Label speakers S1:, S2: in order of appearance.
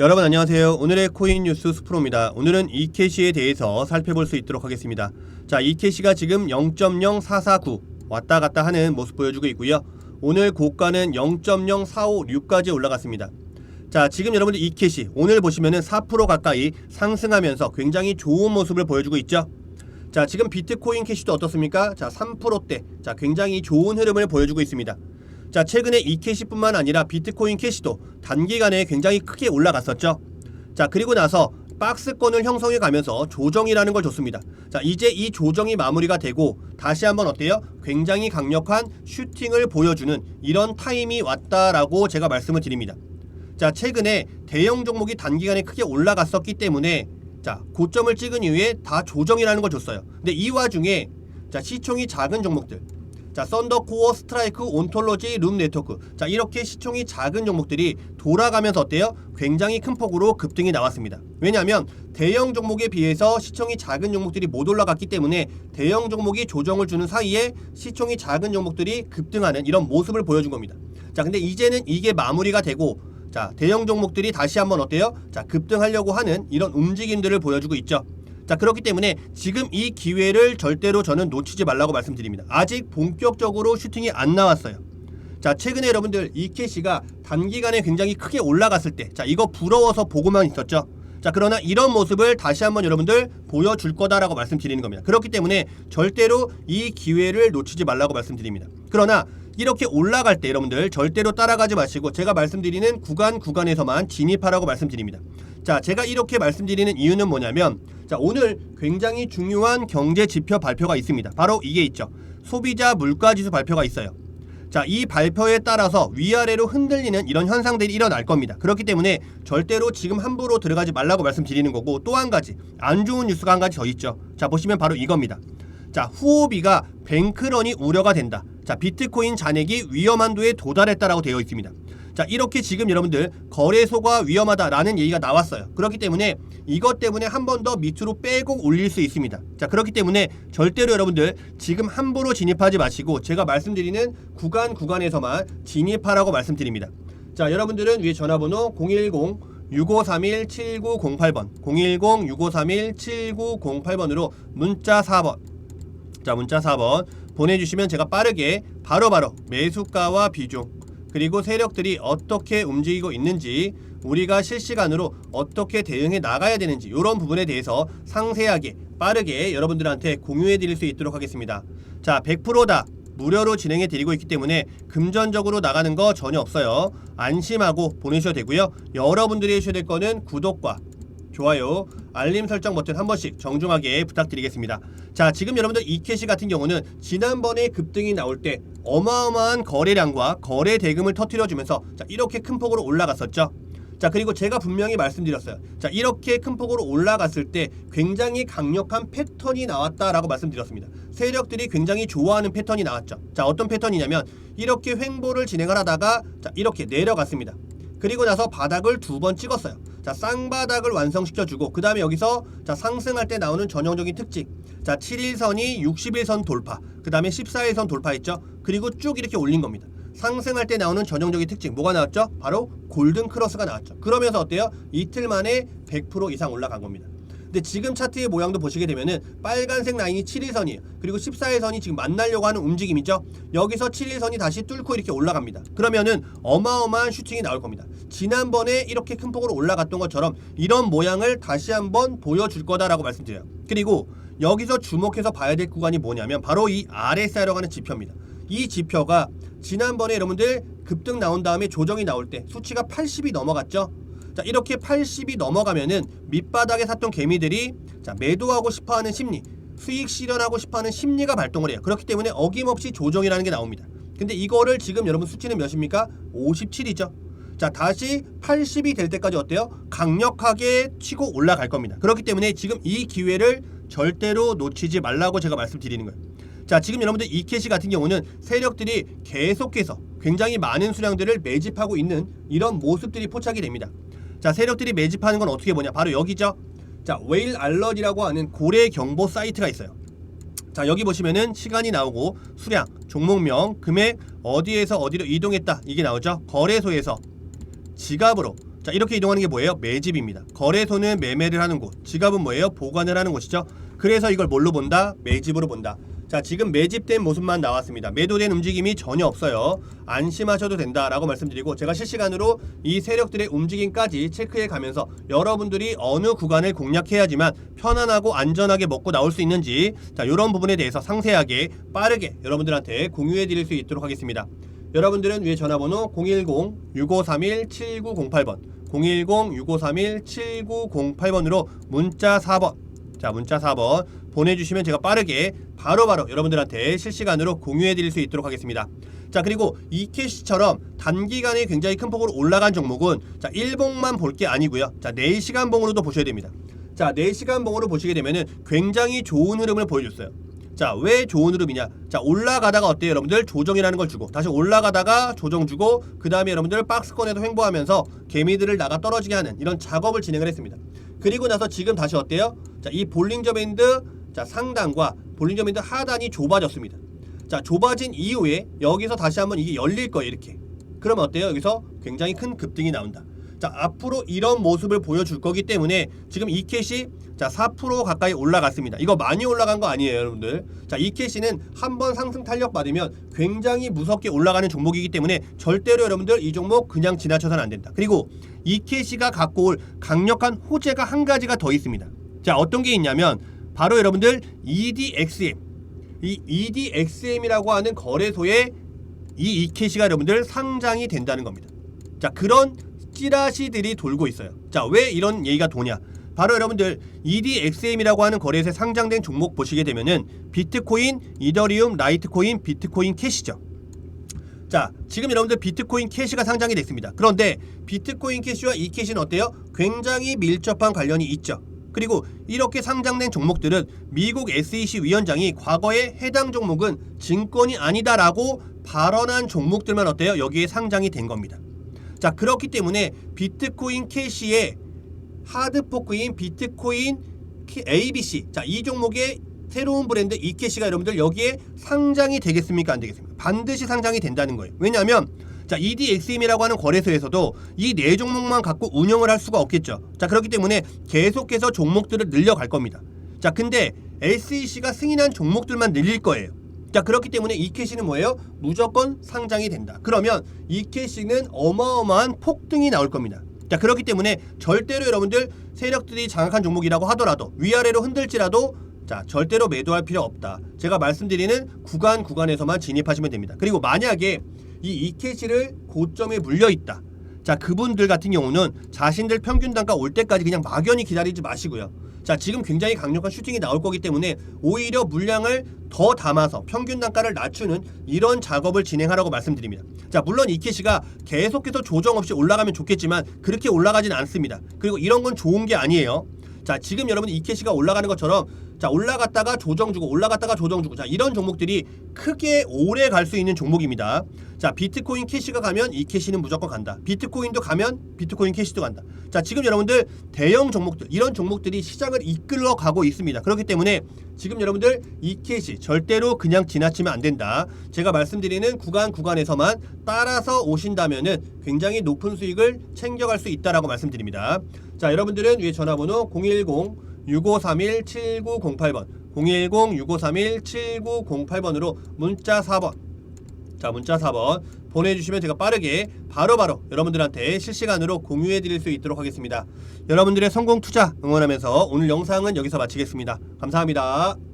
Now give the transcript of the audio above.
S1: 여러분 안녕하세요. 오늘의 코인 뉴스 스프로입니다. 오늘은 이캐시에 대해서 살펴볼 수 있도록 하겠습니다. 자, 이캐시가 지금 0.0449 왔다 갔다 하는 모습 보여주고 있고요. 오늘 고가는 0.0456까지 올라갔습니다. 자, 지금 여러분들 이캐시 오늘 보시면은 4% 가까이 상승하면서 굉장히 좋은 모습을 보여주고 있죠. 자, 지금 비트코인 캐시도 어떻습니까? 자, 3%대. 자, 굉장히 좋은 흐름을 보여주고 있습니다. 자, 최근에 이캐시뿐만 아니라 비트코인 캐시도 단기간에 굉장히 크게 올라갔었죠. 자, 그리고 나서 박스권을 형성해 가면서 조정이라는 걸 줬습니다. 자, 이제 이 조정이 마무리가 되고 다시 한번 어때요? 굉장히 강력한 슈팅을 보여주는 이런 타임이 왔다라고 제가 말씀을 드립니다. 자, 최근에 대형 종목이 단기간에 크게 올라갔었기 때문에 자, 고점을 찍은 이후에 다 조정이라는 걸 줬어요. 근데 이 와중에 자, 시총이 작은 종목들 자, 썬더코어, 스트라이크, 온톨로지, 룸 네트워크. 자, 이렇게 시총이 작은 종목들이 돌아가면서 어때요? 굉장히 큰 폭으로 급등이 나왔습니다. 왜냐하면 대형 종목에 비해서 시총이 작은 종목들이 못 올라갔기 때문에 대형 종목이 조정을 주는 사이에 시총이 작은 종목들이 급등하는 이런 모습을 보여준 겁니다. 자, 근데 이제는 이게 마무리가 되고 자, 대형 종목들이 다시 한번 어때요? 자, 급등하려고 하는 이런 움직임들을 보여주고 있죠. 자 그렇기 때문에 지금 이 기회를 절대로 저는 놓치지 말라고 말씀드립니다. 아직 본격적으로 슈팅이 안 나왔어요. 자 최근에 여러분들 이캐시가 단기간에 굉장히 크게 올라갔을 때 자 이거 부러워서 보고만 있었죠. 자 그러나 이런 모습을 다시 한번 여러분들 보여줄 거다라고 말씀드리는 겁니다. 그렇기 때문에 절대로 이 기회를 놓치지 말라고 말씀드립니다. 그러나 이렇게 올라갈 때 여러분들 절대로 따라가지 마시고 제가 말씀드리는 구간 구간에서만 진입하라고 말씀드립니다. 자, 제가 이렇게 말씀드리는 이유는 뭐냐면 자, 오늘 굉장히 중요한 경제 지표 발표가 있습니다. 바로 이게 있죠. 소비자 물가 지수 발표가 있어요. 자, 이 발표에 따라서 위아래로 흔들리는 이런 현상들이 일어날 겁니다. 그렇기 때문에 절대로 지금 함부로 들어가지 말라고 말씀드리는 거고 또 한 가지 안 좋은 뉴스가 한 가지 더 있죠. 자, 보시면 바로 이겁니다. 자, 후오비가 뱅크런이 우려가 된다. 자, 비트코인 잔액이 위험한 도에 도달했다라고 되어 있습니다. 자, 이렇게 지금 여러분들 거래소가 위험하다라는 얘기가 나왔어요. 그렇기 때문에 이것 때문에 한 번 더 밑으로 빼고 올릴 수 있습니다. 자, 그렇기 때문에 절대로 여러분들 지금 함부로 진입하지 마시고 제가 말씀드리는 구간 구간에서만 진입하라고 말씀드립니다. 자, 여러분들은 위에 전화번호 010 6531-7908번 010-6531-7908번으로 문자 4번 자 문자 4번 보내주시면 제가 빠르게 바로바로 매수가와 비중 그리고 세력들이 어떻게 움직이고 있는지 우리가 실시간으로 어떻게 대응해 나가야 되는지 이런 부분에 대해서 상세하게 빠르게 여러분들한테 공유해 드릴 수 있도록 하겠습니다. 자 100%다 무료로 진행해 드리고 있기 때문에 금전적으로 나가는 거 전혀 없어요. 안심하고 보내셔도 되고요. 여러분들이 해주셔야 될 거는 구독과 좋아요, 알림 설정 버튼 한 번씩 정중하게 부탁드리겠습니다. 자, 지금 여러분들 이캐시 같은 경우는 지난번에 급등이 나올 때 어마어마한 거래량과 거래 대금을 터트려주면서 자, 이렇게 큰 폭으로 올라갔었죠. 자, 그리고 제가 분명히 말씀드렸어요. 자, 이렇게 큰 폭으로 올라갔을 때 굉장히 강력한 패턴이 나왔다라고 말씀드렸습니다. 세력들이 굉장히 좋아하는 패턴이 나왔죠. 자, 어떤 패턴이냐면 이렇게 횡보를 진행을 하다가 자, 이렇게 내려갔습니다. 그리고 나서 바닥을 두 번 찍었어요. 자, 쌍바닥을 완성시켜주고 그 다음에 여기서 자 상승할 때 나오는 전형적인 특징. 자, 7일선이 61선 돌파. 그 다음에 14일선 돌파했죠. 그리고 쭉 이렇게 올린 겁니다. 상승할 때 나오는 전형적인 특징 뭐가 나왔죠? 바로 골든 크로스가 나왔죠. 그러면서 어때요? 이틀 만에 100% 이상 올라간 겁니다. 근데 지금 차트의 모양도 보시게 되면은 빨간색 라인이 7일선이에요. 그리고 14일선이 지금 만나려고 하는 움직임이죠. 여기서 7일선이 다시 뚫고 이렇게 올라갑니다. 그러면은 어마어마한 슈팅이 나올 겁니다. 지난번에 이렇게 큰 폭으로 올라갔던 것처럼 이런 모양을 다시 한번 보여줄 거다라고 말씀드려요. 그리고 여기서 주목해서 봐야 될 구간이 뭐냐면 바로 이 RSI라고 하는 지표입니다. 이 지표가 지난번에 여러분들 급등 나온 다음에 조정이 나올 때 수치가 80이 넘어갔죠. 자 이렇게 80이 넘어가면은 밑바닥에 샀던 개미들이 자 매도하고 싶어 하는 심리 수익 실현하고 싶어 하는 심리가 발동을 해요. 그렇기 때문에 어김없이 조정이라는 게 나옵니다. 근데 이거를 지금 여러분 수치는 몇입니까? 57이죠. 자 다시 80이 될 때까지 어때요? 강력하게 치고 올라갈 겁니다. 그렇기 때문에 지금 이 기회를 절대로 놓치지 말라고 제가 말씀드리는 거예요. 자 지금 여러분들 이캐시 같은 경우는 세력들이 계속해서 굉장히 많은 수량들을 매집하고 있는 이런 모습들이 포착이 됩니다 자 세력들이 매집하는 건 어떻게 보냐 바로 여기죠 자 웨일 알럿이라고 하는 고래 경보 사이트가 있어요 자 여기 보시면은 시간이 나오고 수량 종목명 금액 어디에서 어디로 이동했다 이게 나오죠 거래소에서 지갑으로 자 이렇게 이동하는 게 뭐예요? 매집입니다. 거래소는 매매를 하는 곳, 지갑은 뭐예요? 보관을 하는 곳이죠. 그래서 이걸 뭘로 본다? 매집으로 본다. 자 지금 매집된 모습만 나왔습니다. 매도된 움직임이 전혀 없어요. 안심하셔도 된다라고 말씀드리고 제가 실시간으로 이 세력들의 움직임까지 체크해 가면서 여러분들이 어느 구간을 공략해야지만 편안하고 안전하게 먹고 나올 수 있는지 자 이런 부분에 대해서 상세하게 빠르게 여러분들한테 공유해 드릴 수 있도록 하겠습니다. 여러분들은 위에 전화번호 010-6531-7908번 010-6531-7908번으로 문자 4번 자 문자 4번 보내주시면 제가 빠르게 바로 바로 여러분들한테 실시간으로 공유해 드릴 수 있도록 하겠습니다 자 그리고 이캐시처럼 단기간에 굉장히 큰 폭으로 올라간 종목은 자 1봉만 볼 게 아니고요 자 4시간 봉으로도 보셔야 됩니다 자 4시간 봉으로 보시게 되면은 굉장히 좋은 흐름을 보여줬어요 자, 왜 좋은 흐름이냐? 자, 올라가다가 어때요, 여러분들? 조정이라는 걸 주고 다시 올라가다가 조정 주고 그 다음에 여러분들 박스권에도 횡보하면서 개미들을 나가 떨어지게 하는 이런 작업을 진행을 했습니다. 그리고 나서 지금 다시 어때요? 자, 이 볼링저 밴드 자, 상단과 밴드 하단이 좁아졌습니다. 자, 좁아진 이후에 여기서 다시 한번 이게 열릴 거예요, 이렇게. 그러면 어때요? 여기서 굉장히 큰 급등이 나온다. 자, 앞으로 이런 모습을 보여줄 거기 때문에 지금 이 캣이 자, 4% 가까이 올라갔습니다. 이거 많이 올라간 거 아니에요, 여러분들. 자, 이 캣이는 한 번 상승 탄력 받으면 굉장히 무섭게 올라가는 종목이기 때문에 절대로 여러분들 이 종목 그냥 지나쳐서는 안 된다. 그리고 이 캣이가 갖고 올 강력한 호재가 한 가지가 더 있습니다. 자, 어떤 게 있냐면 바로 여러분들 EDXM 이 EDXM이라고 하는 거래소에 이 이케시가 여러분들 상장이 된다는 겁니다. 자 그런 찌라시들이 돌고 있어요. 자 왜 이런 얘기가 도냐? 바로 여러분들 EDXM이라고 하는 거래소에 상장된 종목 보시게 되면은 비트코인, 이더리움, 라이트코인, 비트코인 캐시죠. 자, 지금 여러분들 비트코인 캐시가 상장이 됐습니다. 그런데 비트코인 캐시와 이 캐시는 어때요? 굉장히 밀접한 관련이 있죠. 그리고 이렇게 상장된 종목들은 미국 SEC 위원장이 과거에 해당 종목은 증권이 아니다라고 발언한 종목들만 어때요? 여기에 상장이 된 겁니다. 자, 그렇기 때문에 비트코인 캐시의 하드포크인 비트코인 ABC 자, 이 종목의 새로운 브랜드 이캐시가 여러분들 여기에 상장이 되겠습니까? 안 되겠습니까? 반드시 상장이 된다는 거예요. 왜냐하면 자, EDXM이라고 하는 거래소에서도 이 네 종목만 갖고 운영을 할 수가 없겠죠. 자, 그렇기 때문에 계속해서 종목들을 늘려갈 겁니다. 자, 근데 SEC가 승인한 종목들만 늘릴 거예요. 자, 그렇기 때문에 이 캐시는 뭐예요? 무조건 상장이 된다. 그러면 이 캐시는 어마어마한 폭등이 나올 겁니다. 자, 그렇기 때문에 절대로 여러분들 세력들이 장악한 종목이라고 하더라도 위아래로 흔들지라도 자, 절대로 매도할 필요 없다. 제가 말씀드리는 구간 구간에서만 진입하시면 됩니다. 그리고 만약에 이 이캐시를 고점에 물려 있다. 자, 그분들 같은 경우는 자신들 평균 단가 올 때까지 그냥 막연히 기다리지 마시고요. 자, 지금 굉장히 강력한 슈팅이 나올 거기 때문에 오히려 물량을 더 담아서 평균 단가를 낮추는 이런 작업을 진행하라고 말씀드립니다. 자, 물론 이캐시가 계속해서 조정 없이 올라가면 좋겠지만 그렇게 올라가진 않습니다. 그리고 이런 건 좋은 게 아니에요. 자, 지금 여러분 이캐시가 올라가는 것처럼 자, 올라갔다가 조정 주고 올라갔다가 조정 주고 자, 이런 종목들이 크게 오래 갈 수 있는 종목입니다. 자, 비트코인 캐시가 가면 이 캐시는 무조건 간다. 비트코인도 가면 비트코인 캐시도 간다. 자, 지금 여러분들 대형 종목들 이런 종목들이 시장을 이끌어 가고 있습니다. 그렇기 때문에 지금 여러분들 이 캐시 절대로 그냥 지나치면 안 된다. 제가 말씀드리는 구간 구간에서만 따라서 오신다면은 굉장히 높은 수익을 챙겨갈 수 있다라고 말씀드립니다. 자, 여러분들은 위에 전화번호 010 6531-7908번 010-6531-7908번으로 문자 4번. 자 문자 4번 보내주시면 제가 빠르게 바로바로 바로 여러분들한테 실시간으로 공유해 드릴 수 있도록 하겠습니다. 여러분들의 성공 투자 응원하면서 오늘 영상은 여기서 마치겠습니다. 감사합니다